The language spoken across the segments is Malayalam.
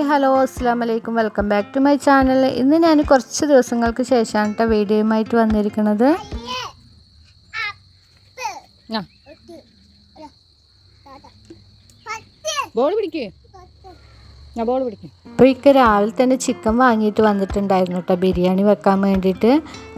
ഹായ് ഹലോ അസ്സാം വലൈക്കും welcome back to my channel. ഇന്ന് ഞാൻ കുറച്ച് ദിവസങ്ങൾക്ക് ശേഷമാണ് കേട്ടോ വീഡിയോയുമായിട്ട് വന്നിരിക്കുന്നത് ബോൾ പിടിക്കേ. ഞാൻ അപ്പോൾ ഇക്ക രാവിലെ തന്നെ ചിക്കൻ വാങ്ങിയിട്ട് വന്നിട്ടുണ്ടായിരുന്നു കേട്ടോ ബിരിയാണി വെക്കാൻ വേണ്ടിയിട്ട്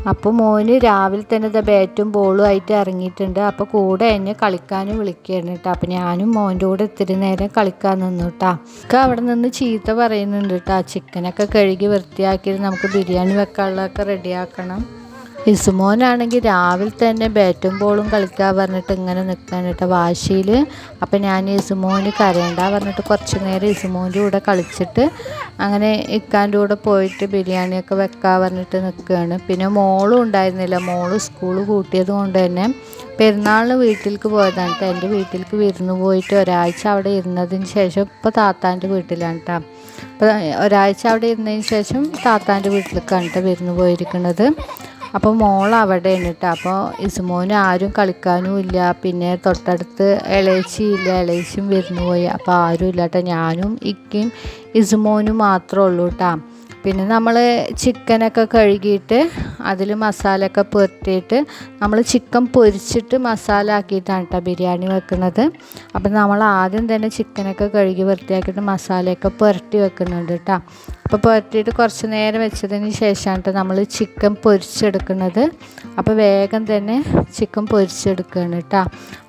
അപ്പോൾ മോന് രാവിലെ തന്നെ ഇതാ ബാറ്റും ബോളും ആയിട്ട് ഇറങ്ങിയിട്ടുണ്ട്. അപ്പോൾ കൂടെ എന്നെ കളിക്കാനും വിളിക്കുകയാണ് കേട്ടോ അപ്പോൾ ഞാനും മോന്റെ കൂടെ ഇത്തിരി നേരം കളിക്കാൻ നിന്നു കേട്ടോ ഇക്ക അവിടെ നിന്ന് ചീത്ത പറയുന്നുണ്ട് കേട്ടോ ചിക്കനൊക്കെ കഴുകി വൃത്തിയാക്കി നമുക്ക് ബിരിയാണി വെക്കാനുള്ളതൊക്കെ റെഡിയാക്കണം ഇസുമോനാണെങ്കിൽ രാവിലെ തന്നെ ബാറ്റും ബോളും കളിക്കാൻ പറഞ്ഞിട്ട് ഇങ്ങനെ നിൽക്കാൻ കേട്ടോ വാശിയിൽ അപ്പം ഞാൻ ഇസുമോന് കരയണ്ട പറഞ്ഞിട്ട് കുറച്ച് നേരം ഇസുമോന്റെ കൂടെ കളിച്ചിട്ട് അങ്ങനെ ഇക്കാന്റെ കൂടെ പോയിട്ട് ബിരിയാണിയൊക്കെ വെക്കാൻ പറഞ്ഞിട്ട് നിൽക്കുകയാണ് പിന്നെ മോളും ഉണ്ടായിരുന്നില്ല. മോൾ സ്കൂൾ കൂട്ടിയത് കൊണ്ട് തന്നെ പെരുന്നാളിന് വീട്ടിലേക്ക് പോയതാണ് കേട്ടോ. എന്റെ വീട്ടിലേക്ക് വിരുന്ന് പോയിട്ട് ഒരാഴ്ച അവിടെ ഇരുന്നതിന് ശേഷം ഇപ്പോൾ താത്താന്റെ വീട്ടിലാണ് കേട്ടോ. അപ്പോൾ ഒരാഴ്ച അവിടെ ഇരുന്നതിന് ശേഷം താത്താന്റെ വീട്ടിലേക്കാണ് കേട്ടോ വിരുന്ന് പോയിരിക്കുന്നത്. അപ്പോൾ മോൾ അവിടെയാണ് കേട്ടോ അപ്പോൾ ഇസുമോന് ആരും കളിക്കാനും ഇല്ല. പിന്നെ തൊട്ടടുത്ത് ഇളയച്ചി ഇല്ല. ഇളയച്ചിയും വരുന്നു പോയി അപ്പോൾ ആരും ഇല്ല ഞാനും ഇക്കയും ഇസുമോനും മാത്രമേ ഉള്ളൂ കേട്ടോ പിന്നെ നമ്മൾ ചിക്കനൊക്കെ കഴുകിയിട്ട് അതിൽ മസാലയൊക്കെ പുരട്ടിയിട്ട് നമ്മൾ ചിക്കൻ പൊരിച്ചിട്ട് മസാല ആക്കിയിട്ടാണ് കേട്ടോ ബിരിയാണി വെക്കുന്നത്. അപ്പം നമ്മൾ ആദ്യം തന്നെ ചിക്കനൊക്കെ കഴുകി വൃത്തിയാക്കിയിട്ട് മസാലയൊക്കെ പുരട്ടി വെക്കുന്നുണ്ട് കേട്ടോ അപ്പോൾ പുരട്ടിയിട്ട് കുറച്ച് നേരം വെച്ചതിന് ശേഷമാണ് കേട്ടോ നമ്മൾ ചിക്കൻ പൊരിച്ചെടുക്കുന്നത്. അപ്പോൾ വേഗം തന്നെ ചിക്കൻ പൊരിച്ചെടുക്കുകയാണ് കേട്ടോ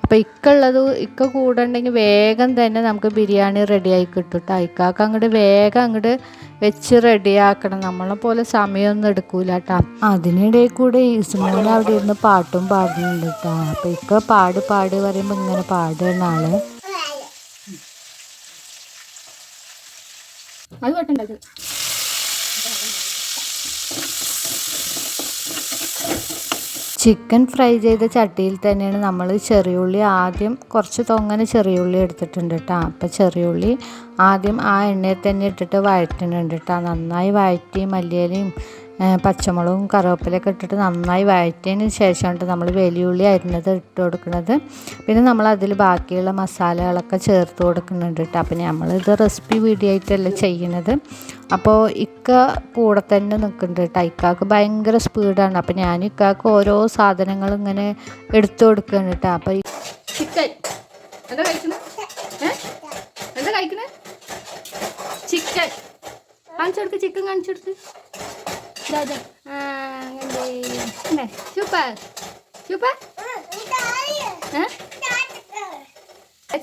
അപ്പോൾ ഇക്ക ഉള്ളത് ഇക്ക കൂടെ ഉണ്ടെങ്കിൽ വേഗം തന്നെ നമുക്ക് ബിരിയാണി റെഡിയായി കിട്ടും കേട്ടോ ഇക്കാക്ക് അങ്ങോട്ട് വേഗം അങ്ങോട്ട് വെച്ച് റെഡിയാക്കണം നമ്മളെ പോലെ സമയമൊന്നും എടുക്കൂല കേട്ടോ അതിനിടയിൽ കൂടെ ഇസ്മോൻ അവിടെ ഇരുന്ന് പാട്ടും പാടുന്നുണ്ട് കേട്ടോ അപ്പോൾ ഇക്ക പാട് പാട് പറയുമ്പോൾ ഇങ്ങനെ പാടുന്ന ആൾ അത് ചിക്കൻ ഫ്രൈ ചെയ്ത ചട്ടിയിൽ തന്നെയാണ് നമ്മൾ ചെറിയുള്ളി ആദ്യം കുറച്ച് തൊങ്ങനെ ചെറിയുള്ളി എടുത്തിട്ടുണ്ട് കേട്ടോ. അപ്പോൾ ചെറിയുള്ളി ആദ്യം ആ എണ്ണയിൽ തന്നെ ഇട്ടിട്ട് വഴറ്റുന്നുണ്ട് കേട്ടോ. നന്നായി വഴറ്റി മല്ലിയിലയും പച്ചമുളകും കറിവേപ്പിലൊക്കെ ഇട്ടിട്ട് നന്നായി വഴറ്റിയതിന് ശേഷമാണ് നമ്മൾ വലിയുള്ളി അരിഞ്ഞത് ഇട്ട് കൊടുക്കുന്നത് പിന്നെ നമ്മൾ അതിൽ ബാക്കിയുള്ള മസാലകളൊക്കെ ചേർത്ത് കൊടുക്കുന്നുണ്ട് കേട്ടോ. അപ്പോൾ നമ്മളിത് റെസിപ്പി വീഡിയോ ആയിട്ടല്ല ചെയ്യുന്നത് അപ്പോൾ ഇക്ക കൂടെ തന്നെ നിൽക്കുന്നുണ്ട് കേട്ടോ. ഇക്കാക്ക് ഭയങ്കര സ്പീഡാണ് അപ്പോൾ ഞാൻ ഇക്കാക്ക് ഓരോ സാധനങ്ങൾ ഇങ്ങനെ എടുത്തു കൊടുക്കുകയാണ് കേട്ടോ. അപ്പോൾ ചിക്കൻ എന്താ കഴിക്കണേ? കഴിക്കണേ? ചിക്കൻ കാണിച്ചു കൊടുക്ക് ചിക്കൻ കാണിച്ചു കൊടുക്ക്. അങ്ങനെ. സൂപ്പർ. സൂപ്പർ?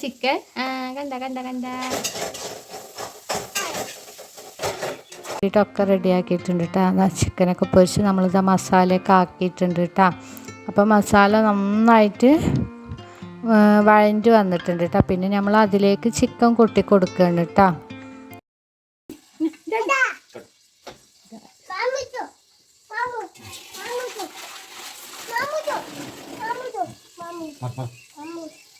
ചിക്കൻ. ആ കണ്ട കണ്ട കണ്ട. ഒക്കെ റെഡിയാക്കിയിട്ടുണ്ട് കേട്ടോ അതാ ചിക്കനൊക്കെ പൊരിച്ച് നമ്മളിത് മസാലയൊക്കെ ആക്കിയിട്ടുണ്ട് കേട്ടോ അപ്പോൾ മസാല നന്നായിട്ട് വഴഞ്ഞ് വന്നിട്ടുണ്ട് കേട്ടോ പിന്നെ നമ്മൾ അതിലേക്ക് ചിക്കൻ കൊട്ടി കൊടുക്കുന്നുണ്ട് കേട്ടോ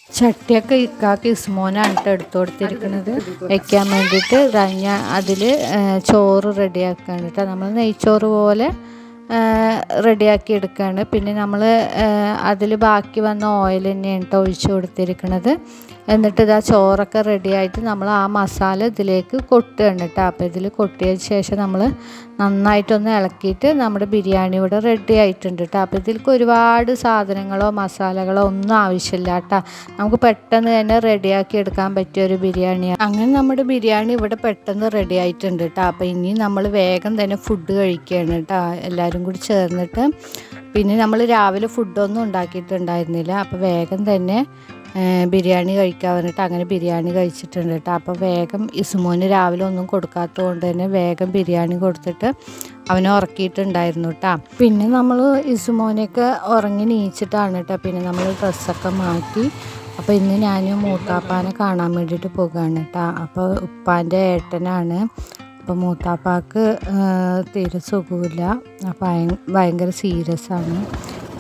ചട്ടിയൊക്കെ ഇക്കാക്ക് ഇസ്മോനാണ് കേട്ടോ എടുത്തു കൊടുത്തിരിക്കുന്നത് വയ്ക്കാൻ വേണ്ടിയിട്ട് ഞാൻ അതിൽ ചോറ് റെഡിയാക്കുകയാണ് കേട്ടോ നമ്മൾ നെയ്ച്ചോറ് പോലെ റെഡിയാക്കി എടുക്കുകയാണ് പിന്നെ നമ്മൾ അതിൽ ബാക്കി വന്ന ഓയിൽ തന്നെയാണ് കേട്ടോ ഒഴിച്ചു കൊടുത്തിരിക്കുന്നത് എന്നിട്ട് ഇതാ ചോറൊക്കെ റെഡിയായിട്ട് നമ്മൾ ആ മസാല ഇതിലേക്ക് കൊട്ടുകയാണ് കേട്ടോ അപ്പോൾ ഇതിൽ കൊട്ടിയതിന് ശേഷം നമ്മൾ നന്നായിട്ടൊന്ന് ഇളക്കിയിട്ട് നമ്മുടെ ബിരിയാണി ഇവിടെ റെഡി ആയിട്ടുണ്ട് കേട്ടോ അപ്പോൾ ഇതിലേക്ക് ഒരുപാട് സാധനങ്ങളോ മസാലകളോ ഒന്നും ആവശ്യമില്ല കേട്ടോ നമുക്ക് പെട്ടെന്ന് തന്നെ റെഡിയാക്കി എടുക്കാൻ പറ്റിയ ഒരു ബിരിയാണിയാണ് അങ്ങനെ നമ്മുടെ ബിരിയാണി ഇവിടെ പെട്ടെന്ന് റെഡി ആയിട്ടുണ്ട് കേട്ടോ അപ്പോൾ ഇനി നമ്മൾ വേഗം തന്നെ ഫുഡ് കഴിക്കുകയാണ് കേട്ടോ എല്ലാവരും കൂടി ചേർന്നിട്ട് പിന്നെ നമ്മൾ രാവിലെ ഫുഡൊന്നും ഉണ്ടാക്കിയിട്ടുണ്ടായിരുന്നില്ല. അപ്പോൾ വേഗം തന്നെ ബിരിയാണി കഴിക്കാൻ പറഞ്ഞിട്ട് അങ്ങനെ ബിരിയാണി കഴിച്ചിട്ടുണ്ട് കേട്ടോ. അപ്പോൾ വേഗം ഇസുമോന് രാവിലെ ഒന്നും കൊടുക്കാത്തത് കൊണ്ട് തന്നെ വേഗം ബിരിയാണി കൊടുത്തിട്ട് അവനെ ഉറക്കിയിട്ടുണ്ടായിരുന്നു കേട്ടോ. പിന്നെ നമ്മൾ ഇസുമോനെയൊക്കെ ഉറങ്ങി നീച്ചിട്ടാണ് കേട്ടോ. പിന്നെ നമ്മൾ ഡ്രസ്സൊക്കെ മാറ്റി. അപ്പോൾ ഇന്ന് ഞാൻ മൂത്താപ്പാനെ കാണാൻ വേണ്ടിയിട്ട് പോകുകയാണ് കേട്ടോ. അപ്പോൾ ഉപ്പാന്റെ ഏട്ടനാണ്. അപ്പോൾ മൂത്താപ്പാക്ക് തീരെ സുഖമില്ല അപ്പം ഭയങ്കര സീരിയസ് ആണ്.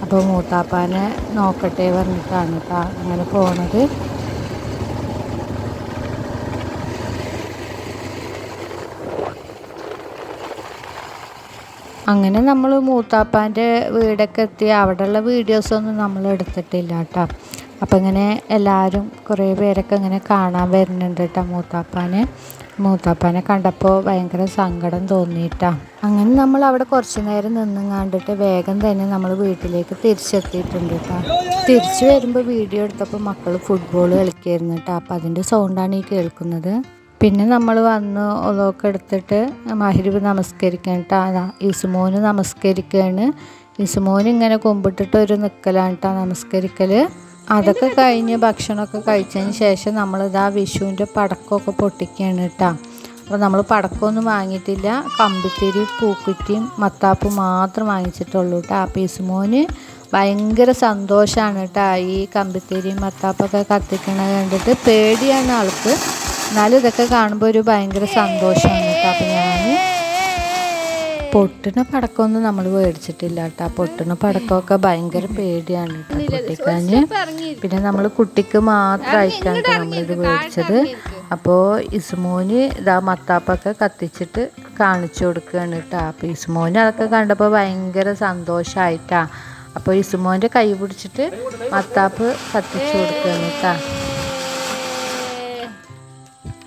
അപ്പോൾ മൂത്താപ്പാനെ നോക്കട്ടെ പറഞ്ഞിട്ടാണ് കേട്ടോ അങ്ങനെ പോണത്. അങ്ങനെ നമ്മൾ മൂത്താപ്പാന്റെ വീടൊക്കെ എത്തി. അവിടെയുള്ള വീഡിയോസൊന്നും നമ്മൾ എടുത്തിട്ടില്ല കേട്ടോ അപ്പം ഇങ്ങനെ എല്ലാവരും കുറേ പേരൊക്കെ ഇങ്ങനെ കാണാൻ വരുന്നുണ്ട് കേട്ടോ മൂത്താപ്പാനെ. മൂത്താപ്പാനെ കണ്ടപ്പോൾ ഭയങ്കര സങ്കടം തോന്നിയിട്ടാ. അങ്ങനെ നമ്മൾ അവിടെ കുറച്ച് നേരം നിന്നും കണ്ടിട്ട് വേഗം തന്നെ നമ്മൾ വീട്ടിലേക്ക് തിരിച്ചെത്തിയിട്ടുണ്ട് കേട്ടോ തിരിച്ചു വരുമ്പോൾ വീഡിയോ എടുത്തപ്പോൾ മക്കൾ ഫുട്ബോൾ കളിക്കായിരുന്നു കേട്ടോ അപ്പോൾ അതിന്റെ സൗണ്ടാണ് ഈ കേൾക്കുന്നത്. പിന്നെ നമ്മൾ വന്ന് ഒതൊക്കെ എടുത്തിട്ട് മഹരിബ് നമസ്കരിക്കാൻ കേട്ടോ ഇസുമോന് നമസ്കരിക്കുകയാണ് ഇസുമോന് ഇങ്ങനെ കൊമ്പിട്ടിട്ട് ഒരു നിൽക്കലാണ് കേട്ടോ നമസ്കരിക്കൽ അതൊക്കെ കഴിഞ്ഞ് ഭക്ഷണമൊക്കെ കഴിച്ചതിന് ശേഷം നമ്മളിതാ വിഷുവിന്റെ പടക്കമൊക്കെ പൊട്ടിക്കുകയാണ് കേട്ടോ. അപ്പോൾ നമ്മൾ പടക്കമൊന്നും വാങ്ങിയിട്ടില്ല. കമ്പിത്തിരി പൂക്കുറ്റിയും മത്താപ്പും മാത്രം വാങ്ങിച്ചിട്ടുള്ളൂ കേട്ടോ. ആ പീസ് മോന് ഭയങ്കര സന്തോഷമാണ് കേട്ടോ. ഈ കമ്പിത്തിരിയും മത്താപ്പൊക്കെ കത്തിക്കണത് കണ്ടിട്ട് പേടിയാണ് ആൾക്ക്. എന്നാലും ഇതൊക്കെ കാണുമ്പോൾ ഒരു ഭയങ്കര സന്തോഷമാണ് കേട്ടോ. അപ്പോൾ പൊട്ടുന്ന പടക്കമൊന്നും നമ്മൾ മേടിച്ചിട്ടില്ല കേട്ടോ. പൊട്ടിന് പടക്കമൊക്കെ ഭയങ്കര പേടിയാണ് കേട്ടോ പിന്നെ നമ്മൾ കുട്ടിക്ക് മാത്രമായിട്ടാണ് കേട്ടോ നമ്മളിത് മേടിച്ചത്. അപ്പോൾ ഇസ്മോന് ഇതാ മത്താപ്പൊക്കെ കത്തിച്ചിട്ട് കാണിച്ചു കൊടുക്കുകയാണ് കേട്ടോ. അപ്പോൾ ഇസ്മോന് അതൊക്കെ കണ്ടപ്പോൾ ഭയങ്കര സന്തോഷമായിട്ടാ അപ്പോൾ ഇസ്മോന്റെ കൈ പിടിച്ചിട്ട് മത്താപ്പ് കത്തിച്ചു കൊടുക്കുകയാണ് കേട്ടോ.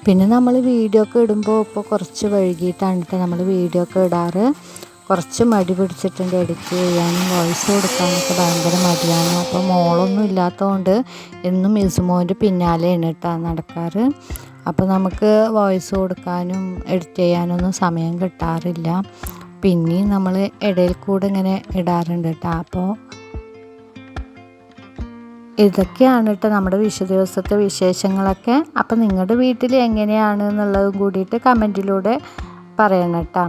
പിന്നെ നമ്മൾ വീഡിയോ ഒക്കെ ഇടുമ്പോൾ ഇപ്പോൾ കുറച്ച് വൈകിട്ടാണ് കേട്ടോ നമ്മൾ വീഡിയോ ഒക്കെ ഇടാറ്. കുറച്ച് മടി പിടിച്ചിട്ടുണ്ട് എഡിറ്റ് ചെയ്യാനും വോയിസ് കൊടുക്കാനൊക്കെ ഭയങ്കര മടിയാണ്. അപ്പോൾ മോളൊന്നും ഇല്ലാത്തതുകൊണ്ട് എന്നും ഇസുമോന്റെ പിന്നാലെയാണ് കേട്ടോ നടക്കാറ്. അപ്പോൾ നമുക്ക് വോയിസ് കൊടുക്കാനും എഡിറ്റ് ചെയ്യാനൊന്നും സമയം കിട്ടാറില്ല. പിന്നെയും നമ്മൾ ഇടയിൽ കൂടെ ഇങ്ങനെ ഇടാറുണ്ട് കേട്ടോ അപ്പോൾ ഇതൊക്കെയാണ് കേട്ടോ നമ്മുടെ വിഷു ദിവസത്തെ വിശേഷങ്ങളൊക്കെ. അപ്പം നിങ്ങളുടെ വീട്ടിൽ എങ്ങനെയാണ് എന്നുള്ളതും കൂടിയിട്ട് കമന്റിലൂടെ പറയണം കേട്ടോ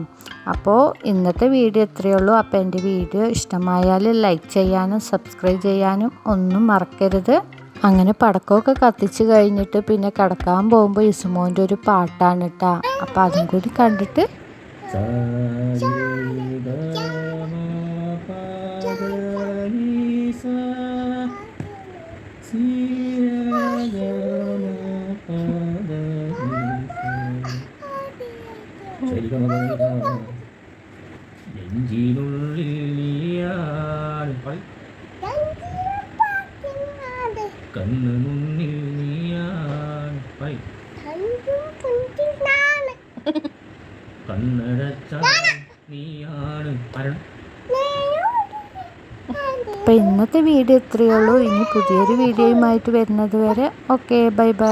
അപ്പോൾ ഇന്നത്തെ വീഡിയോ ഇത്രയേ ഉള്ളൂ. അപ്പോൾ എന്റെ വീഡിയോ ഇഷ്ടമായാൽ ലൈക്ക് ചെയ്യാനും സബ്സ്ക്രൈബ് ചെയ്യാനും ഒന്നും മറക്കരുത്. അങ്ങനെ പടക്കമൊക്കെ കത്തിച്ച് കഴിഞ്ഞിട്ട് പിന്നെ കിടക്കാൻ പോകുമ്പോൾ ഇസുമോന്റെ ഒരു പാട്ടാണ് കേട്ടോ അപ്പോൾ അതും കൂടി കണ്ടിട്ട് നെഞ്ചിനുള്ളിൽ നീയാണ്. കണ്ണ് മുന്നിൽ നീയാണ്. കണ്ണടച്ച നീയാണ് പറയണം അപ്പോൾ ഇന്നത്തെ വീഡിയോ ഇത്രയേ ഉള്ളൂ. ഇനി പുതിയൊരു വീഡിയോയുമായിട്ട് വരുന്നത് വരെ. Okay bye bye